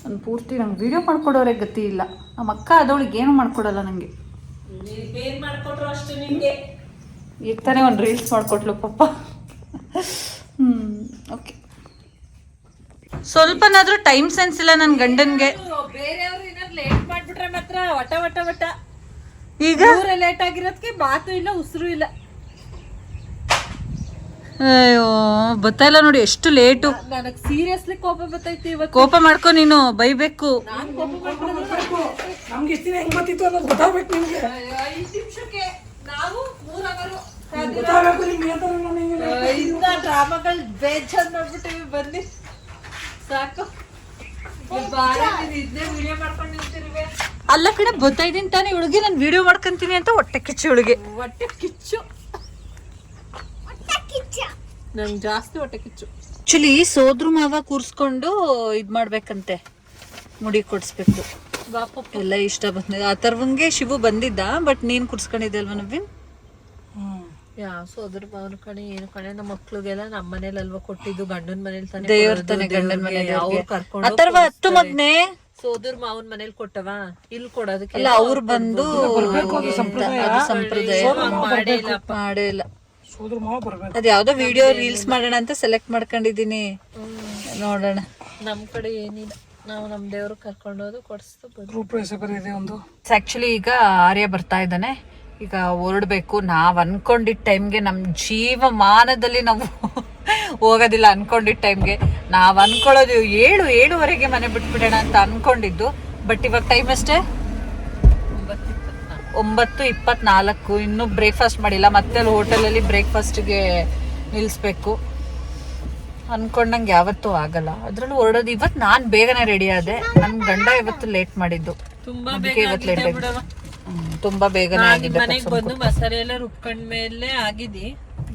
ನಾನು ಪೂರ್ತಿ ನಂಗೆ ವೀಡಿಯೋ ಮಾಡ್ಕೊಡೋರೆ ಗತಿ ಇಲ್ಲ. ನಮ್ಮ ಅಕ್ಕ ಅದವಳಿಗೆ ಏನು ಮಾಡ್ಕೊಡಲ್ಲ ನನಗೆ? ಈಗ ತಾನೇ ಒಂದು ರೀಲ್ಸ್ ಮಾಡಿಕೊಟ್ಲು ಪಪ್ಪ. ಹ್ಞೂ ಓಕೆ ಸ್ವಲ್ಪನಾದ್ರೂ ಟೈಮ್ ಸೆನ್ಸ್ ಇಲ್ಲ ನನ್ನ ಗಂಡನ್ಗೆ. ಬೇರೆಯವ್ರು ಏನಾದ್ರು ಲೇಟ್ ಮಾಡ್ಬಿಟ್ರೆ ಮಾತ್ರ ವಟ ವಟ ವಟ. ಈಗ? ಊರ ಲೇಟ್ ಆಗಿರೋದಕ್ಕೆ ಮಾತು ಇಲ್ಲ ಉಸಿರು ಇಲ್ಲ. ಅಯ್ಯೋ ಬತ್ತಾಯಿಲ್ಲ ಇಲ್ಲ ನೋಡಿ ಎಷ್ಟು ಲೇಟು ನನಗೆ ಸೀರಿಯಸ್ಲಿ ಕೋಪ ಬರ್ತೈತಿ ಇವತ್ತು. ಕೋಪ ಮಾಡ್ಕೊ ನೀನು ಬೈಬೇಕು. ನಾನ್ ಕೋಪ ಮಾಡ್ಕೊಳ್ಳೋದು ನಮ್ಗೆ ಎಷ್ಟು ದಿನ ಹೆಂಗ್ ಬರ್ತಿತ್ತು ಅನ್ನೋದು ಗೊತ್ತಾಗ್ಬೇಕು ನಿಮ್ಗೆ. ಐದು ನಿಮಿಷಕ್ಕೆ ನಾವು ಮೂರ್ ಅವರು ಗೊತ್ತಾಗಬೇಕು ನಿಮ್ಗೆ ಅಂತ ನಾನು ಡ್ರಾಮಾಗಳು ಬೇಜಾರ್ ಮಾಡ್ಬಿಟ್ಟಿವಿ ಬನ್ನಿ. ಸಾಕು. ಅಲ್ಲ ಕಡೆ ಗೊತ್ತಾಯ್ತೀನಿ ತಾನೇ ಇವಳಿಗೆ ನಾನು ವಿಡಿಯೋ ಮಾಡ್ಕೊಂತೀನಿ ಅಂತ ಹೊಟ್ಟೆ ಕಿಚ್ಚು ಇವಳಿಗೆ ಹೊಟ್ಟೆ ಕಿಚ್ಚು. ನಂಗೆ ಜಾಸ್ತಿ ಹೊಟ್ಟೆ ಕಿಚ್ಚು. ಆಕ್ಚುಲಿ ಸೋದ್ರು ಮಾವ ಕೂರ್ಸ್ಕೊಂಡು ಇದು ಮಾಡ್ಬೇಕಂತೆ. ಮುಡಿ ಕೊಡಿಸ್ಬೇಕು. ಬಾಪು ಎಲ್ಲ ಇಷ್ಟ ಬಂದಿದೆ. ಆ ಥರವಂಗೆ ಶಿವು ಬಂದಿದ್ದ ಬಟ್ ನೀನು ಕೂರ್ಸ್ಕೊಂಡಿದ್ದೆ ಅಲ್ವಾ ನವೀನ್ ಯಾವ ಅದ್ರ ಭಾವನ ಕಣೆ ಏನು ಕಣೆ ನಮ್ಮ ಮಕ್ಳಿಗೆಲ್ಲ ನಮ್ಮ ಮನೇಲಿ ಅಲ್ವಾ ಕೊಟ್ಟಿದ್ದು ಗಂಡನ ಮನೇಲಿ ತಾನೇ ದೇವ್ರ ತಾನೆ ಗಂಡನ ಮನೆಯಲ್ಲಿ ಅವ್ರು ಕರ್ಕೊಂಡು ಅಥರ್ವ ಹತ್ತು ಮಗ್ನೆ? ಸೋದರ ಮಾವನ್ ಮನೇಲಿ ಕೊಟ್ಟವ? ಇಲ್ಲಿ ಕೊಡೋದಕ್ಕೆ ಅಲ್ಲ ಅವ್ರು ಬಂದು ಅದು ಸಂಪ್ರದಾಯ. ಮಾಡೇ ಇಲ್ಲಪ್ಪ ಮಾಡೇ ಇಲ್ಲ ಸೋದ್ರ ಮಾವ ಬರ್ಬೇಕು. ಅದ್ ಯಾವ್ದೋ ವಿಡಿಯೋ ರೀಲ್ಸ್ ಮಾಡೋಣ ಅಂತ ಸೆಲೆಕ್ಟ್ ಮಾಡ್ಕೊಂಡಿದೀನಿ ನೋಡೋಣ. ನಮ್ ಕಡೆ ಏನಿಲ್ಲ. ನಾವು ನಮ್ ದೇವ್ರು ಕರ್ಕೊಂಡೋದು ಕೊಡಿಸ್ತು ಬಂದು. ರೂಪರೇಷ ಬೇರೆ ಇದೆ ಒಂದು. ಆಕ್ಚುಲಿ ಈಗ ಆರ್ಯ ಬರ್ತಾ ಇದ್ದಾನೆ. ಈಗ ಹೊರಡ್ಬೇಕು ನಾವ್ ಅನ್ಕೊಂಡಿದ್ದ ಟೈಮ್ಗೆ ನಮ್ ಜೀವಮಾನದಲ್ಲಿ ನಾವು (laughs) ಹೋಗೋದಿಲ್ಲ ಅನ್ಕೊಂಡಿದ್ದ ಟೈಮ್ಗೆ. ನಾವ್ ಅನ್ಕೊಳ್ಳೋದು ಏಳು ಏಳುವರೆಗೆ ಮನೆ ಬಿಟ್ಬಿಡೋಣ ಅಂತ ಅನ್ಕೊಂಡಿದ್ದು. ಬಟ್ ಇವಾಗ ಟೈಮ್ ಅಷ್ಟೇ ಒಂಬತ್ತು ಇಪ್ಪತ್ನಾಲ್ಕು. ಇನ್ನೂ ಬ್ರೇಕ್ಫಾಸ್ಟ್ ಮಾಡಿಲ್ಲ. ಮತ್ತೆ ಅಲ್ಲಿ ಹೋಟೆಲಲ್ಲಿ ಬ್ರೇಕ್ಫಾಸ್ಟ್ಗೆ ನಿಲ್ಲಿಸ್ಬೇಕು ಅನ್ಕೊಂಡಂಗೆ ಯಾವತ್ತೂ ಆಗಲ್ಲ. ಅದ್ರಲ್ಲೂ ಹೊರಡೋದು. ಇವತ್ತು ನಾನು ಬೇಗನೆ ರೆಡಿ ಆದೆ. ನನ್ನ ಗಂಡ ಇವತ್ತು ಲೇಟ್ ಮಾಡಿದ್ದು. ತುಂಬಾ ಇವತ್ತು ಲೇಟ್ ಬಿಡವ್ವ. ತುಂಬಾ ಬೇಗನೆ ಆಗಿದೆ ಮನೆಗ್ ಬಂದು ಮಸಾಲೆ ಎಲ್ಲ ರುಬ್ಕೊಂಡ ಮೇಲೆ ಆಗಿದಿ.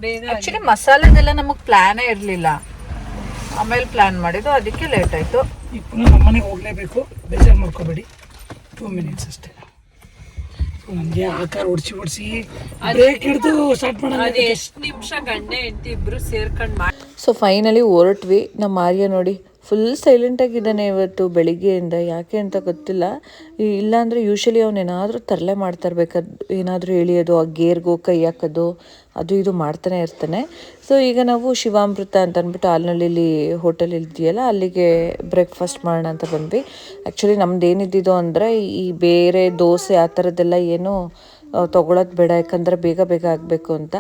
ಬೇಗ ಆಕ್ಚುಲಿ ಮಸಾಲೆದೆಲ್ಲ ನಮಗ್ ಪ್ಲಾನೇ ಇರಲಿಲ್ಲ. ಆಮೇಲೆ ಪ್ಲಾನ್ ಮಾಡಿದ್ದು ಅದಕ್ಕೆ ಲೇಟ್ ಆಯ್ತು. ಈಗ ಪುನಃ ನಮ್ಮ ಮನೆಗೆ ಹೋಗ್ಲೇಬೇಕು ಬೇಜಾರು ಮಾಡ್ಕೋಬೇಡಿ. ಟೂ ಮಿನಿಟ್ಸ್ ಅಷ್ಟೇ. ನನಗೆ ಆಕಾರ ಹೊಡ್ಸಿ ಹೊಡ್ಸಿ ಬ್ರೇಕ್ ಹಿಡಿದು ಸ್ಟಾರ್ಟ್ ಮಾಡೋಣ ಅದ್ ಎಷ್ಟ್ ನಿಮಿಷ ಗಂಡೆ ಹೆಂಡತಿ ಇಬ್ರು ಸೇರ್ಕೊಂಡು ಮಾಡಿ ಸೊ ಫೈನಲಿ ಹೊರಟ್ವಿ. ನಮ್ಮ ಆರ್ಯ ನೋಡಿ ಫುಲ್ ಸೈಲೆಂಟಾಗಿದ್ದಾನೆ ಇವತ್ತು ಬೆಳಿಗ್ಗೆಯಿಂದ. ಯಾಕೆ ಅಂತ ಗೊತ್ತಿಲ್ಲ. ಇಲ್ಲಾಂದರೆ ಯೂಶಲಿ ಏನಾದರೂ ತರಲೆ ಮಾಡ್ತಾ ಇರ್ಬೇಕಾದ್ ಏನಾದರೂ ಎಳಿಯೋದು, ಆ ಗೇರ್ಗೋ, ಕೈ ಹಾಕೋದು, ಅದು ಇದು ಮಾಡ್ತಾನೆ ಇರ್ತಾನೆ. ಸೊ ಈಗ ನಾವು ಶಿವಾಮೃತ ಅಂತ ಅಂದ್ಬಿಟ್ಟು ಆಲ್ನಳ್ಳಿಲಿ ಹೋಟೆಲ್ ಇದೆಯಲ್ಲ ಅಲ್ಲಿಗೆ ಬ್ರೇಕ್ಫಾಸ್ಟ್ ಮಾಡೋಣ ಅಂತ ಬಂದ್ವಿ. ಆ್ಯಕ್ಚುಲಿ ನಮ್ದು ಏನಿದ್ದಿದ್ದು ಅಂದರೆ ಈ ಬೇರೆ ದೋಸೆ ಆ ಥರದ್ದೆಲ್ಲ ಏನು ತೊಗೊಳೋದು ಬೇಡ, ಯಾಕಂದರೆ ಬೇಗ ಬೇಗ ಆಗಬೇಕು ಅಂತ.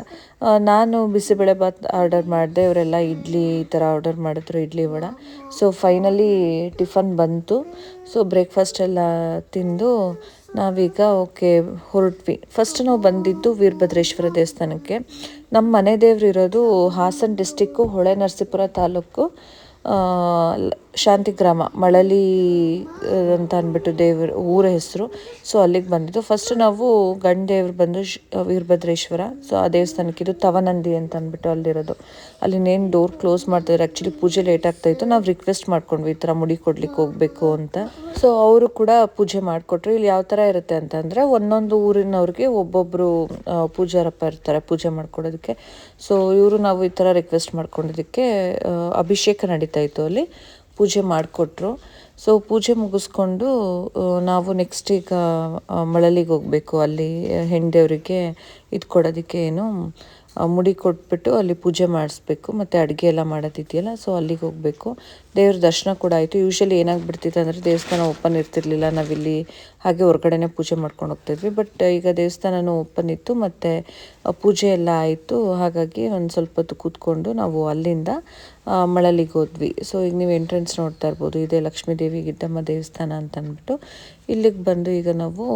ನಾನು ಬಿಸಿಬೇಳೆ ಭಾತ್ ಆರ್ಡರ್ ಮಾಡಿದೆ ಇವರೆಲ್ಲ ಇಡ್ಲಿ ಈ ಥರ ಆರ್ಡರ್ ಮಾಡಿದ್ರು, idli vada. So finally tiffin ಬಂತು. ಸೊ ಬ್ರೇಕ್ಫಾಸ್ಟ್ ಎಲ್ಲ ತಿಂದು ನಾವೀಗ ಓಕೆ ಹೊರಟ್ವಿ. ಫಸ್ಟ್ ನಾವು ಬಂದಿದ್ದು ವೀರಭದ್ರೇಶ್ವರ ದೇವಸ್ಥಾನಕ್ಕೆ. ನಮ್ಮ ಮನೆ ದೇವ್ರು ಇರೋದು ಹಾಸನ ಡಿಸ್ಟಿಕ್ಕು ಹೊಳೆ ನರಸೀಪುರ ತಾಲೂಕು ಶಾಂತಿಗ್ರಾಮ ಮಳಲಿ ಆ, ಅಂತ ಅಂದ್ಬಿಟ್ಟು ದೇವ್ರ ಊರ ಹೆಸರು. ಸೊ ಅಲ್ಲಿಗೆ ಬಂದಿದ್ದು. ಫಸ್ಟ್ ನಾವು ಗಂಡ ದೇವ್ರು ಬಂದು ವೀರಭದ್ರೇಶ್ವರ. ಸೊ ಆ ದೇವಸ್ಥಾನಕ್ಕೆ ಇದು ತವನಂದಿ ಅಂತ ಅಂದ್ಬಿಟ್ಟು ಅಲ್ಲಿರೋದು. ಅಲ್ಲಿನೇನು ಡೋರ್ ಕ್ಲೋಸ್ ಮಾಡ್ತಾಯಿದ್ರು ಆ್ಯಕ್ಚುಲಿ ಪೂಜೆ ಲೇಟ್ ಆಗ್ತಾಯಿತ್ತು ನಾವು ರಿಕ್ವೆಸ್ಟ್ ಮಾಡ್ಕೊಂಡ್ವಿ ಈ ಥರ ಮುಡಿ ಕೊಡ್ಲಿಕ್ಕೆ ಹೋಗಬೇಕು ಅಂತ. ಸೊ ಅವರು ಕೂಡ ಪೂಜೆ ಮಾಡಿಕೊಟ್ರು. ಇಲ್ಲಿ ಯಾವ ಥರ ಇರುತ್ತೆ ಅಂತಂದರೆ ಒಂದೊಂದು ಊರಿನವ್ರಿಗೆ ಒಬ್ಬೊಬ್ಬರು ಪೂಜಾರಪ್ಪ ಇರ್ತಾರೆ ಪೂಜೆ ಮಾಡ್ಕೊಡೋದಕ್ಕೆ. ಸೊ ಇವರು ನಾವು ಈ ಥರ ರಿಕ್ವೆಸ್ಟ್ ಮಾಡ್ಕೊಂಡಿದ್ದಕ್ಕೆ ಅಭಿಷೇಕ ನಡೀತಾ ಇತ್ತು ಅಲ್ಲಿ. ಪೂಜೆ ಮಾಡಿಕೊಟ್ರು. ಸೊ ಪೂಜೆ ಮುಗಿಸ್ಕೊಂಡು ನಾವು ನೆಕ್ಸ್ಟ್ ಈಗ ಮಳಲಿಗೆ ಹೋಗಬೇಕು. ಅಲ್ಲಿ ಹೆಂಡೆಯವರಿಗೆ ಇದು ಕೊಡೋದಕ್ಕೆ ಏನು ಮುಡಿ ಕೊಟ್ಬಿಟ್ಟು ಅಲ್ಲಿ ಪೂಜೆ ಮಾಡಿಸ್ಬೇಕು, ಮತ್ತು ಅಡುಗೆ ಎಲ್ಲ ಮಾಡೋದಿದೆಯಲ್ಲ ಸೊ ಅಲ್ಲಿಗೆ ಹೋಗಬೇಕು. ದೇವ್ರ ದರ್ಶನ ಕೂಡ ಆಯಿತು. ಯೂಶಲಿ ಏನಾಗ್ಬಿಡ್ತಿತ್ತು ಅಂದರೆ ದೇವಸ್ಥಾನ ಓಪನ್ ಇರ್ತಿರ್ಲಿಲ್ಲ, ನಾವಿಲ್ಲಿ ಹಾಗೆ ಹೊರಗಡೆನೇ ಪೂಜೆ ಮಾಡ್ಕೊಂಡು ಹೋಗ್ತಿದ್ವಿ. ಬಟ್ ಈಗ ದೇವಸ್ಥಾನನೂ ಓಪನ್ ಇತ್ತು, ಮತ್ತು ಪೂಜೆ ಎಲ್ಲ ಆಯಿತು. ಹಾಗಾಗಿ ಒಂದು ಸ್ವಲ್ಪ ಹೊತ್ತು ಕೂತ್ಕೊಂಡು ನಾವು ಅಲ್ಲಿಂದ ಮಳಲಿಗೆ ಹೋದ್ವಿ. ಸೊ ಈಗ ನೀವು ಎಂಟ್ರೆನ್ಸ್ ನೋಡ್ತಾ ಇರ್ಬೋದು. ಇದೇ ಲಕ್ಷ್ಮೀ ದೇವಿ ಗಿದ್ದಮ್ಮ ದೇವಸ್ಥಾನ ಅಂತ ಅಂದ್ಬಿಟ್ಟು ಇಲ್ಲಿಗೆ ಬಂದು ಈಗ ನಾವು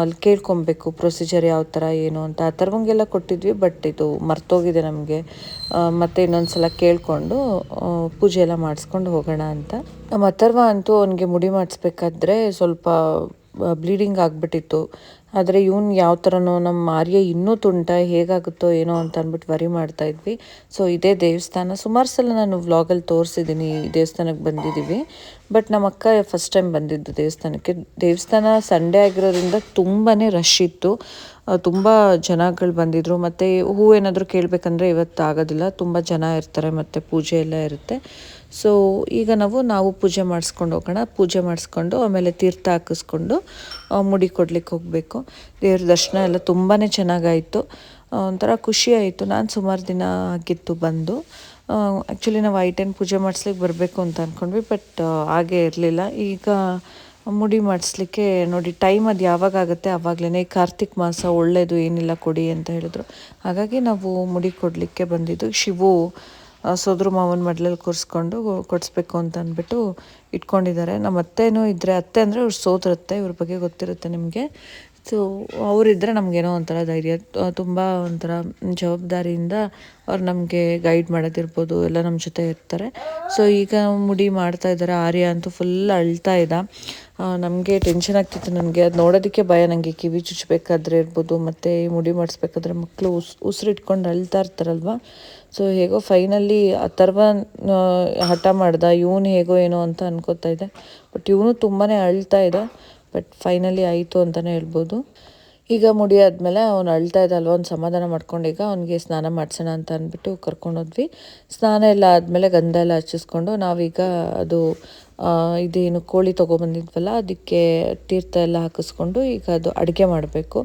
ಅಲ್ಲಿ ಕೇಳ್ಕೊಬೇಕು ಪ್ರೊಸೀಜರ್ ಯಾವ ಥರ ಏನು ಅಂತ. ಆ ಥರವಂಗೆಲ್ಲ ಕೊಟ್ಟಿದ್ವಿ ಬಟ್ ಇದು ಮರ್ತೋಗಿದೆ ನಮಗೆ. ಮತ್ತೆ ಇನ್ನೊಂದು ಸಲ ಕೇಳಿಕೊಂಡು ಪೂಜೆ ಎಲ್ಲ ಮಾಡಿಸ್ಕೊಂಡು ಹೋಗೋಣ ಅಂತ. ನಮ್ಮ ಅಥರ್ವ ಅಂತೂ ಅವನಿಗೆ ಮುಡಿ ಮಾಡಿಸ್ಬೇಕಾದ್ರೆ ಸ್ವಲ್ಪ ಬ್ಲೀಡಿಂಗ್ ಆಗಿಬಿಟ್ಟಿತ್ತು. ಆದರೆ ಇವನು ಯಾವ ಥರನೋ ನಮ್ಮ ಆರ್ಯ ಇನ್ನೂ ತುಂಟ, ಹೇಗಾಗುತ್ತೋ ಏನೋ ಅಂತ ಅಂದ್ಬಿಟ್ಟು ವರಿ ಮಾಡ್ತಾ ಇದ್ವಿ. ಸೊ ಇದೇ ದೇವಸ್ಥಾನ. ಸುಮಾರು ಸಲ ನಾನು ವ್ಲಾಗಲ್ಲಿ ತೋರಿಸಿದ್ದೀನಿ ಈ ದೇವಸ್ಥಾನಕ್ಕೆ ಬಂದಿದ್ದೀವಿ ಬಟ್ ನಮ್ಮ ಅಕ್ಕ ಫಸ್ಟ್ ಟೈಮ್ ಬಂದಿದ್ದು ದೇವಸ್ಥಾನಕ್ಕೆ. ದೇವಸ್ಥಾನ ಸಂಡೇ ಆಗಿರೋದ್ರಿಂದ ತುಂಬಾ ರಶ್ ಇತ್ತು. ತುಂಬ ಜನಗಳು ಬಂದಿದ್ದರು ಮತ್ತು ಹೂ ಏನಾದರೂ ಕೇಳಬೇಕಂದ್ರೆ ಇವತ್ತು ಆಗೋದಿಲ್ಲ. ತುಂಬ ಜನ ಇರ್ತಾರೆ, ಮತ್ತು ಪೂಜೆ ಎಲ್ಲ ಇರುತ್ತೆ. ಸೊ ಈಗ ನಾವು ನಾವು ಪೂಜೆ ಮಾಡಿಸ್ಕೊಂಡು ಹೋಗೋಣ. ಪೂಜೆ ಮಾಡಿಸ್ಕೊಂಡು, ಆಮೇಲೆ ತೀರ್ಥ ಹಾಕಿಸ್ಕೊಂಡು ಮುಡಿ ಕೊಡ್ಲಿಕ್ಕೆ ಹೋಗಬೇಕು. ದೇವ್ರ ದರ್ಶನ ಎಲ್ಲ ತುಂಬಾ ಚೆನ್ನಾಗಾಯಿತು. ಒಂಥರ ಖುಷಿ ಆಯಿತು. ನಾನು ಸುಮಾರು ದಿನ ಆಗಿತ್ತು ಬಂದು. ಆ್ಯಕ್ಚುಲಿ ನಾವು ಐ ಟೆನ್ ಪೂಜೆ ಮಾಡಿಸ್ಲಿಕ್ಕೆ ಬರಬೇಕು ಅಂತ ಅಂದ್ಕೊಂಡ್ವಿ ಬಟ್ ಹಾಗೆ ಇರಲಿಲ್ಲ. ಈಗ ಮುಡಿ ಮಾಡಿಸ್ಲಿಕ್ಕೆ ನೋಡಿ, ಟೈಮ್ ಅದು ಯಾವಾಗ ಆಗುತ್ತೆ ಆವಾಗಲೇ ಕಾರ್ತಿಕ್ ಮಾಸ ಒಳ್ಳೆಯದು ಏನಿಲ್ಲ ಕೊಡಿ ಅಂತ ಹೇಳಿದ್ರು. ಹಾಗಾಗಿ ನಾವು ಮುಡಿ ಕೊಡಲಿಕ್ಕೆ ಬಂದಿದ್ದು ಶಿವು. ಸೋದ್ರ ಮಾವನ ಮಡ್ಲಲ್ಲಿ ಕೂರಿಸ್ಕೊಂಡು ಕೊಡಿಸ್ಬೇಕು ಅಂತ ಅಂದ್ಬಿಟ್ಟು ಇಟ್ಕೊಂಡಿದ್ದಾರೆ. ನಮ್ಮ ಅತ್ತೆನೂ ಇದ್ದರೆ ಅತ್ತೆ ಅಂದರೆ ಅವ್ರು ಸೋತಿರುತ್ತೆ ಇವ್ರ ಬಗ್ಗೆ ಗೊತ್ತಿರುತ್ತೆ ನಿಮಗೆ. ಸೊ ಅವರಿದ್ದರೆ ನಮಗೇನೋ ಒಂಥರ ಧೈರ್ಯ ತುಂಬ ಒಂಥರ ಜವಾಬ್ದಾರಿಯಿಂದ ಅವ್ರು ನಮಗೆ ಗೈಡ್ ಮಾಡೋದಿರ್ಬೋದು, ಎಲ್ಲ ನಮ್ಮ ಜೊತೆ ಇರ್ತಾರೆ. ಸೊ ಈಗ ಮುಡಿ ಮಾಡ್ತಾ ಇದ್ದಾರೆ. ಆರ್ಯ ಅಂತೂ ಫುಲ್ ಅಳ್ತಾ ಇದ್ದ ನಮಗೆ ಟೆನ್ಷನ್ ಆಗ್ತಿತ್ತು ನನಗೆ. ಅದು ನೋಡೋದಕ್ಕೆ ಭಯ ನನಗೆ ಕಿವಿ ಚುಚ್ಚಬೇಕಾದ್ರೆ ಇರ್ಬೋದು, ಮತ್ತು ಮುಡಿ ಮಾಡಿಸ್ಬೇಕಾದ್ರೆ ಮಕ್ಕಳು ಉಸ್ ಉಸಿರಿಟ್ಕೊಂಡು ಅಳ್ತಾ ಇರ್ತಾರಲ್ವ? ಸೊ ಹೇಗೋ ಫೈನಲಿ ಅಥರ್ವ ಹಠ ಮಾಡ್ದ, ಇವನು ಹೇಗೋ ಏನೋ ಅಂತ ಅನ್ಕೋತಾ ಇದ್ದೆ. ಬಟ್ ಇವನು ತುಂಬಾ ಅಳ್ತಾ ಇದ್ದ. ಬಟ್ ಫೈನಲಿ ಆಯಿತು ಅಂತಲೇ ಹೇಳ್ಬೋದು. ಈಗ ಮುಡಿ ಆದಮೇಲೆ ಅವ್ನು ಅಳ್ತಾ ಇದ್ದಲ್ವ ಒಂದು ಸಮಾಧಾನ ಮಾಡ್ಕೊಂಡು ಈಗ ಅವ್ನಿಗೆ ಸ್ನಾನ ಮಾಡಿಸೋಣ ಅಂತ ಅಂದ್ಬಿಟ್ಟು ಕರ್ಕೊಂಡೋದ್ವಿ ಸ್ನಾನ ಎಲ್ಲ ಆದಮೇಲೆ ಗಂಧ ಎಲ್ಲ ಹಚ್ಚಿಸ್ಕೊಂಡು ನಾವೀಗ ಅದು ಇದೇನು ಕೋಳಿ ತೊಗೊಬಂದಿದ್ವಲ್ಲ, ಅದಕ್ಕೆ ತೀರ್ಥ ಎಲ್ಲ ಹಾಕಿಸ್ಕೊಂಡು ಈಗ ಅದು ಅಡುಗೆ ಮಾಡಬೇಕು.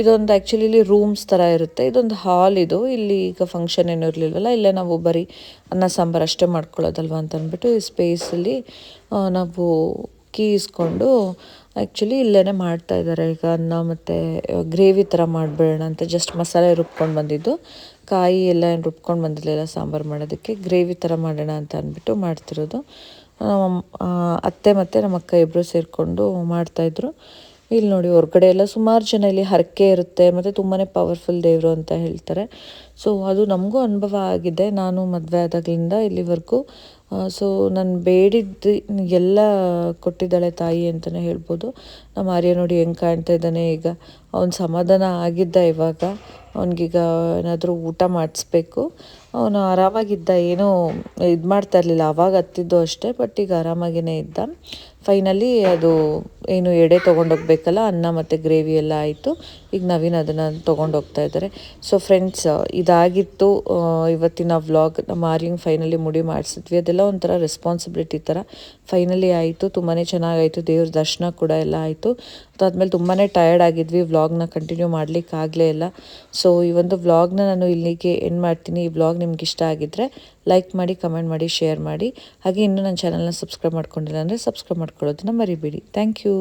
ಇದೊಂದು ಆ್ಯಕ್ಚುಲಿ ಇಲ್ಲಿ ರೂಮ್ಸ್ ಥರ ಇರುತ್ತೆ. ಇದೊಂದು ಹಾಲ್ ಇದು. ಇಲ್ಲಿ ಈಗ ಫಂಕ್ಷನ್ ಏನೂ ಇರಲಿಲ್ವಲ್ಲ ಇಲ್ಲೇ ನಾವು ಬರೀ ಅನ್ನ, ಸಾಂಬಾರು ಅಷ್ಟೇ ಮಾಡ್ಕೊಳ್ಳೋದಲ್ವ ಅಂತ ಅಂದ್ಬಿಟ್ಟು ಈ ಸ್ಪೇಸಲ್ಲಿ ನಾವು ಕೀ ಇಸ್ಕೊಂಡು ಆ್ಯಕ್ಚುಲಿ ಇಲ್ಲೇ ಮಾಡ್ತಾ ಇದ್ದಾರೆ ಈಗ ಅನ್ನ ಮತ್ತು ಗ್ರೇವಿ ಥರ ಮಾಡಿಬಿಡೋಣ ಅಂತ ಜಸ್ಟ್ ಮಸಾಲೆ ರುಬ್ಕೊಂಡು ಬಂದಿದ್ದು. ಕಾಯಿ ಎಲ್ಲ ಏನು ರುಬ್ಕೊಂಡು ಬಂದಿರಲಿಲ್ಲ ಸಾಂಬಾರು ಮಾಡೋದಕ್ಕೆ. ಗ್ರೇವಿ ಥರ ಮಾಡೋಣ ಅಂತ ಅಂದ್ಬಿಟ್ಟು ಮಾಡ್ತಿರೋದು. ನಮ್ಮ ಅತ್ತೆ ಮತ್ತು ನಮ್ಮ ಅಕ್ಕ ಇಬ್ಬರು ಸೇರಿಕೊಂಡು ಮಾಡ್ತಾಯಿದ್ರು ಇಲ್ಲಿ ನೋಡಿ, ಹೊರಗಡೆ ಎಲ್ಲ ಸುಮಾರು ಜನ ಇಲ್ಲಿ ಹರಕೆ ಇರುತ್ತೆ. ಮತ್ತು ತುಂಬಾ ಪವರ್ಫುಲ್ ದೇವರು ಅಂತ ಹೇಳ್ತಾರೆ. ಸೊ ಅದು ನಮಗೂ ಅನುಭವ ಆಗಿದೆ. ನಾನು ಮದುವೆ ಆದಾಗಲಿಂದ ಇಲ್ಲಿವರೆಗೂ ಸೊ ನಾನು ಬೇಡಿದ್ದು ಎಲ್ಲ ಕೊಟ್ಟಿದ್ದಾಳೆ ತಾಯಿ ಅಂತಲೇ ಹೇಳ್ಬೋದು. ನಮ್ಮ ಆರ್ಯ ನೋಡಿ ಹೆಂಗೆ ಕಾಣ್ತಾ ಇದ್ದಾನೆ, ಈಗ ಅವ್ನು ಸಮಾಧಾನ ಆಗಿದ್ದ ಇವಾಗ. ಅವನಿಗೀಗ ಏನಾದರೂ ಊಟ ಮಾಡಿಸ್ಬೇಕು. ಅವನು ಆರಾಮಾಗಿದ್ದ, ಏನೂ ಇದು ಮಾಡ್ತಾ ಇರಲಿಲ್ಲ, ಅವಾಗ ಹತ್ತಿದ್ದು ಅಷ್ಟೇ, ಬಟ್ ಈಗ ಆರಾಮಾಗೇ ಇದ್ದ. ಫೈನಲಿ ಅದು ಏನು ಎಡೆ ತೊಗೊಂಡೋಗ್ಬೇಕಲ್ಲ, ಅನ್ನ ಮತ್ತು ಗ್ರೇವಿ ಎಲ್ಲ ಆಯಿತು. ಈಗ ನವೀನ್ ಅದನ್ನು ತೊಗೊಂಡೋಗ್ತಾ ಇದ್ದಾರೆ. ಸೊ ಫ್ರೆಂಡ್ಸ್ ಇದಾಗಿತ್ತು ಇವತ್ತಿನ ವ್ಲಾಗ್ ನಮ್ಮ ಆರ್ಯಂಗೆ ಫೈನಲಿ ಮುಡಿ ಮಾಡಿಸಿದ್ವಿ. ಅದೆಲ್ಲ ಒಂಥರ ರೆಸ್ಪಾನ್ಸಿಬಿಲಿಟಿ ಥರ. ಫೈನಲಿ ಆಯಿತು ತುಂಬಾ ಚೆನ್ನಾಗಾಯಿತು. ದೇವ್ರ ದರ್ಶನ ಕೂಡ ಎಲ್ಲ ಆಯಿತು. ಅದಾದಮೇಲೆ ತುಂಬಾ ಟಯರ್ಡ್ ಆಗಿದ್ವಿ. ವ್ಲಾಗ್ನ ಕಂಟಿನ್ಯೂ ಮಾಡಲಿಕ್ಕೆ ಆಗಲೇ ಇಲ್ಲ. ಸೊ ಈ ಒಂದು ವ್ಲಾಗ್ನ ನಾನು ಇಲ್ಲಿಗೆ ಎಂಡ್ ಮಾಡ್ತೀನಿ. ಈ ವ್ಲಾಗ್ ನಿಮ್ಗೆ ಇಷ್ಟ ಆಗಿದ್ದರೆ ಲೈಕ್ ಮಾಡಿ ಕಮೆಂಟ್ ಮಾಡಿ ಶೇರ್ ಮಾಡಿ. ಹಾಗೆ ಇನ್ನೂ ನನ್ನ ಚಾನಲ್ನ ಸಬ್ಸ್ಕ್ರೈಬ್ ಮಾಡ್ಕೊಂಡಿಲ್ಲ ಅಂದರೆ ಸಬ್ಸ್ಕ್ರೈಬ್ ಮಾಡ್ಕೊಳ್ಳೋದನ್ನ ಮರಿಬೇಡಿ. Thank you